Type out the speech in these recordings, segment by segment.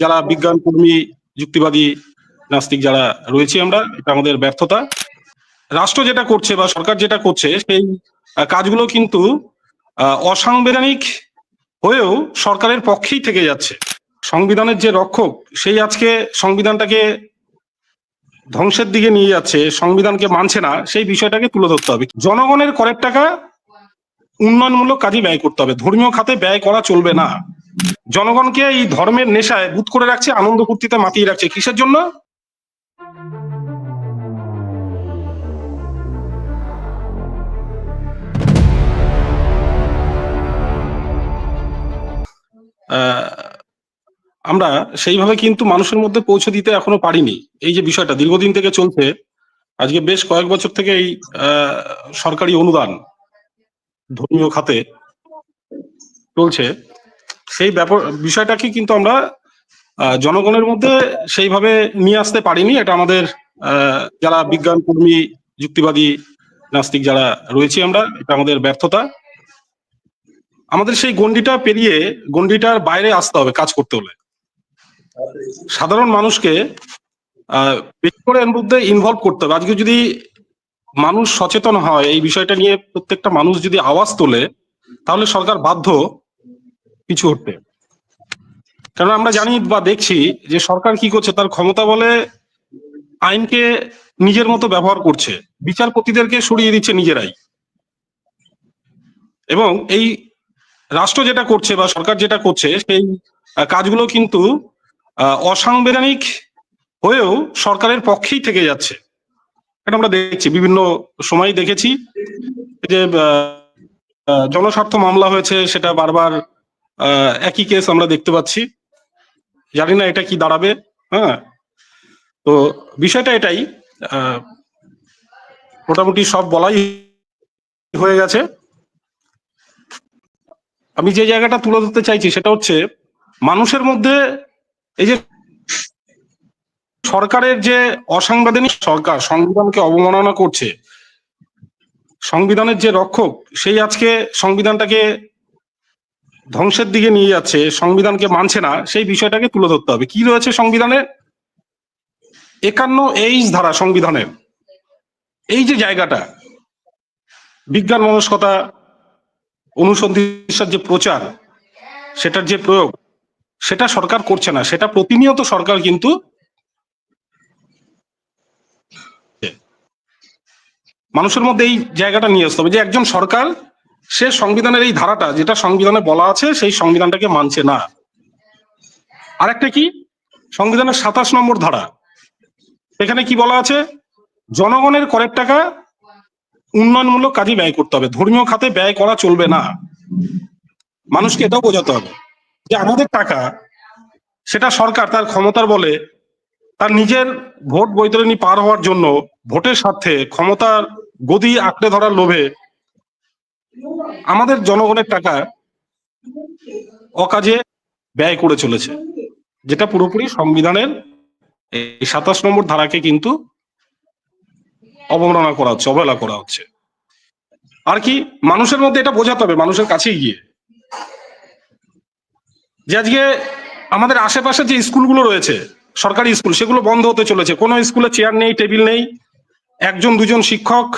যারা বিজ্ঞান কর্মী যুক্তিবাদী, নাস্তিক যারা রয়েছি আমরা, এটা আমাদের ব্যর্থতা। রাষ্ট্র যেটা করছে বা সরকার যেটা করছে, সেই কাজগুলো কিন্তু অসাংবিধানিক হয়েও সরকারের পক্ষেই থেকে যাচ্ছে। সংবিধানের যে রক্ষক, সেই আজকে সংবিধানটাকে ধ্বংসের দিকে নিয়ে যাচ্ছে, সংবিধানকে মানছে না, সেই বিষয়টাকে তুলে ধরতে হবে। জনগণের করের টাকা উন্নয়নমূলক কাজে ব্যয় করতে হবে। ধর্মীয় খাতে ব্যয় করা চলবে না। জনগণকে এই ধর্মের নেশায় বুধ করে রাখছে, আনন্দ ফুর্তিতে মাতিয়ে রাখছে। কিসের জন্য? আমরা সেইভাবে কিন্তু মানুষের মধ্যে পৌঁছে দিতে এখনও পারিনি। এই যে বিষয়টা দীর্ঘদিন থেকে চলছে, আজকে বেশ কয়েক বছর থেকে এই সরকারি অনুদান ধর্মীয় খাতে চলছে। সেই ব্যাপার, বিষয়টাকে কিন্তু আমরা জনগণের মধ্যে সেইভাবে নিয়ে আসতে পারিনি। এটা আমাদের যারা বিজ্ঞান কর্মী, যুক্তিবাদী, নাস্তিক যারা রয়েছি আমরা, এটা আমাদের ব্যর্থতা। আমাদের সেই গণ্ডিটা পেরিয়ে গণ্ডিটার বাইরে আসতে হবে কাজ করতে হলে। সাধারণ মানুষকে বেশি করে এর মধ্যে ইনভলভ করতে হবে। আজকে যদি মানুষ সচেতন হয়, এই বিষয়টা নিয়ে প্রত্যেকটা মানুষ যদি আওয়াজ তোলে, তাহলে সরকার বাধ্য পিছু হটতে। কারণ আমরা জানি বা দেখছি যে সরকার কি করছে, তার ক্ষমতা বলে আইনকে নিজের মতো ব্যবহার করছে। বিচারপতিদেরকে সরিয়ে দিচ্ছে নিজেরাই। এবং এই রাষ্ট্র যেটা করছে বা সরকার যেটা করছে, সেই কাজগুলো কিন্তু অসাংবিধানিক হয়েও সরকারের পক্ষেই থেকে যাচ্ছে। এটা আমরা দেখছি, বিভিন্ন সময় দেখেছি যে জনস্বার্থ মামলা হয়েছে, সেটা বারবার একই কেস আমরা দেখতে পাচ্ছি। জানি না এটা কি দাঁড়াবে হ্যাঁ? তো বিষয়টা এটাই মোটামুটি সব বলাই হয়ে গেছে। আমি যে জায়গাটা তুলে ধরতে চাইছি সেটা হচ্ছে, মানুষের মধ্যে এই যে সরকারের যে অসাংবিধানিক সরকার, সংবিধানকে অবমাননা করছে, সংবিধানের যে রক্ষক, সেই আজকে সংবিধানটাকে ধ্বংসের দিকে নিয়ে যাচ্ছে, সংবিধানকে মানছে না, সেই বিষয়টাকে তুলে ধরতে হবে। কি রয়েছে সংবিধানে? একান্ন এইচ ধারা সংবিধানের এই যে জায়গাটা, বিজ্ঞান মনস্কতা অনুসন্ধিৎসার যে প্রচার, সেটার যে প্রয়োগ, সেটা সরকার করছে না, সেটা প্রতিনিয়ত সরকার কিন্তু মানুষের মধ্যে এই জায়গাটা নিয়ে আসতে হবে যে একজন সরকার সে সংবিধানের এই ধারাটা, যেটা সংবিধানে বলা আছে, সেই সংবিধানটাকে মানছে না। আরেকটা কি? সংবিধানের সাতাশ নম্বর ধারা। এখানে কি বলা আছে? জনগণের করের টাকা উন্নয়নমূলক কাজে ব্যয় করতে হবে। ধর্মীয় খাতে ব্যয় করা চলবে না। মানুষকে এটাও বোঝাতে হবে যে আমাদের টাকা, সেটা সরকার তার ক্ষমতার বলে, তার নিজের ভোট বৈতরণী পার হওয়ার জন্য ভোটের স্বার্থে ক্ষমতার গদি আঁকড়ে ধরার লোভে আমাদের জনগণের টাকা অকাজে ব্যয় করে চলেছে, যেটা পুরোপুরি সংবিধানের সাতাশ নম্বর ধারাকে কিন্তু অবমাননা করা হচ্ছে, অবহেলা করা হচ্ছে। আর কি, মানুষের মধ্যে এটা বোঝাতে হবে, মানুষের কাছে গিয়ে। যে আজকে আমাদের আশেপাশে যে স্কুলগুলো রয়েছে, সরকারি স্কুল, সেগুলো বন্ধ হতে চলেছে, কোনো স্কুলে চেয়ার নেই, টেবিল নেই, একজন, দুজন শিক্ষক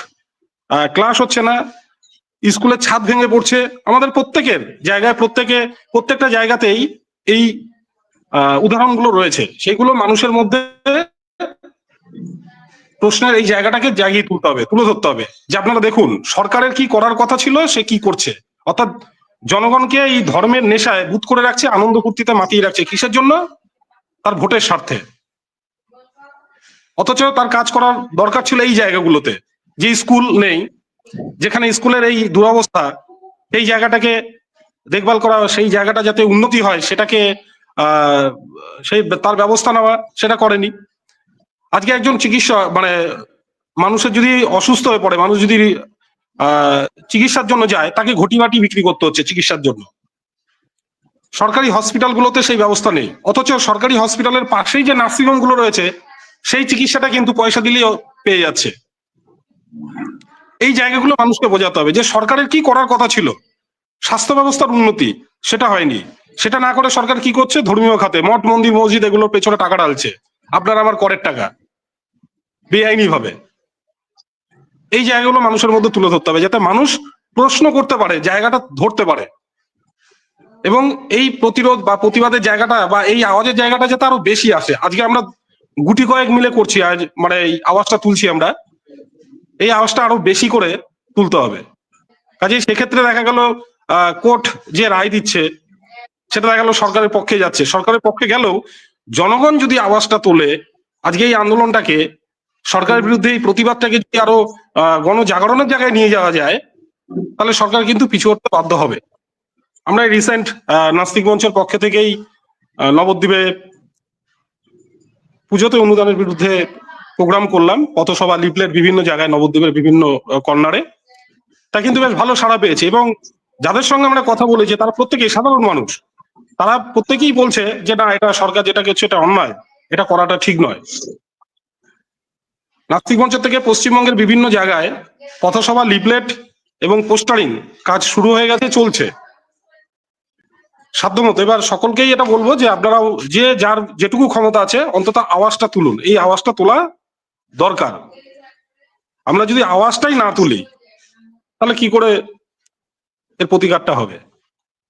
ক্লাস হচ্ছে না স্কুলের ছাদ ভেঙে পড়ছে। আমাদের প্রত্যেকের জায়গায়, প্রত্যেকে, প্রত্যেকটা জায়গাতেই এই উদাহরণগুলো রয়েছে। সেগুলো মানুষের মধ্যে প্রশ্নের এই জায়গাটাকে জাগিয়ে তুলতে হবে, তুলে ধরতে হবে। যে আপনারা দেখুন, সরকারের কি করার কথা ছিল, সে কি করছে? অর্থাৎ জনগণকে এই ধর্মের নেশায় বুধ করে রাখছে, আনন্দ ফুর্তিতে মাতিয়ে রাখছে। কিসের জন্য? তার ভোটের স্বার্থে। অথচ তার কাজ করার দরকার ছিল এই জায়গাগুলোতে। যে স্কুল নেই যেখানে স্কুলের এই দুরবস্থা, সেই জায়গাটাকে দেখভাল করা, সেই জায়গাটা যাতে উন্নতি হয়, সেটাকে সেই তার ব্যবস্থা নেওয়া, সেটা করেনি। আজকে একজন চিকিৎসা মানে মানুষের যদি অসুস্থ হয়ে পড়ে, মানুষ যদি চিকিৎসার জন্য যায়, তাকে ঘটি বাটি বিক্রি করতে হচ্ছে চিকিৎসার জন্য। সরকারি হসপিটালগুলোতে সেই ব্যবস্থা নেই। অথচ সরকারি হসপিটালের পাশেই যে নার্সিংহোমগুলো রয়েছে, সেই চিকিৎসাটা কিন্তু পয়সা দিলেই পেয়ে যাচ্ছে। এই জায়গাগুলো মানুষকে বোঝাতে হবে যে সরকারের কি করার কথা ছিল। স্বাস্থ্য ব্যবস্থার উন্নতি, সেটা হয়নি। সেটা না করে সরকার কি করছে? ধর্মীয় খাতে, মঠ, মন্দির, মসজিদ এগুলোর পেছনে টাকা ঢালছে। আপনার আমার করের টাকা। বেআইনি ভাবে এই জায়গাগুলো মানুষের মধ্যে তুলে ধরতে হবে, যাতে মানুষ প্রশ্ন করতে পারে, জায়গাটা ধরতে পারে। এবং এই প্রতিরোধ বা প্রতিবাদের জায়গাটা বা এই আওয়াজের জায়গাটা যাতে আরও বেশি আসে। আজকে আমরা গুটি কয়েক মিলে করছি, আজ মানে এই আওয়াজটা তুলছি আমরা। এই আওয়াজটা আরও বেশি করে তুলতে হবে। কাজেই সেক্ষেত্রে দেখা গেল কোর্ট যে রায় দিচ্ছে, সেটা দেখা গেল সরকারের পক্ষে যাচ্ছে। সরকারের পক্ষে গেলেও জনগণ যদি আওয়াজটা তোলে, আজকে এই আন্দোলনটাকে সরকারের বিরুদ্ধে এই প্রতিবাদটাকে যদি আরও গণজাগরণের জায়গায় নিয়ে যাওয়া যায়, তাহলে সরকার কিন্তু পিছু হতে বাধ্য হবে। আমরা রিসেন্ট নাস্তিক মঞ্চের পক্ষ থেকেই নবদ্বীপে পুজোতে অনুদানের বিরুদ্ধে প্রোগ্রাম করলাম, পথসভা লিফলেট বিভিন্ন জায়গায় নবদ্বীপের বিভিন্ন কর্নারে। তা কিন্তু বেশ ভালো সাড়া পেয়েছে এবং যাদের সঙ্গে আমরা কথা বলেছি, তারা প্রত্যেকেই সাধারণ মানুষ। তারা প্রত্যেকেই বলছে যে, না, এটা সরকার যেটা করছে, এটা অন্যায়। এটা করাটা ঠিক নয়। নাস্তিক মঞ্চ থেকে পশ্চিমবঙ্গের বিভিন্ন জায়গায় পথসভা লিফলেট এবং পোস্টারিং কাজ শুরু হয়ে গেছে, চলছে। সাধ্যমতো। এবার সকলকেই এটা বলব যে, আপনারাও যে, যার যেটুকু ক্ষমতা আছে, অন্তত আওয়াজটা তুলুন। এই আওয়াজটা তোলা দরকার। আমরা যদি আওয়াজটাই না তুলি তাহলে কি করে এর প্রতিকারটা হবে?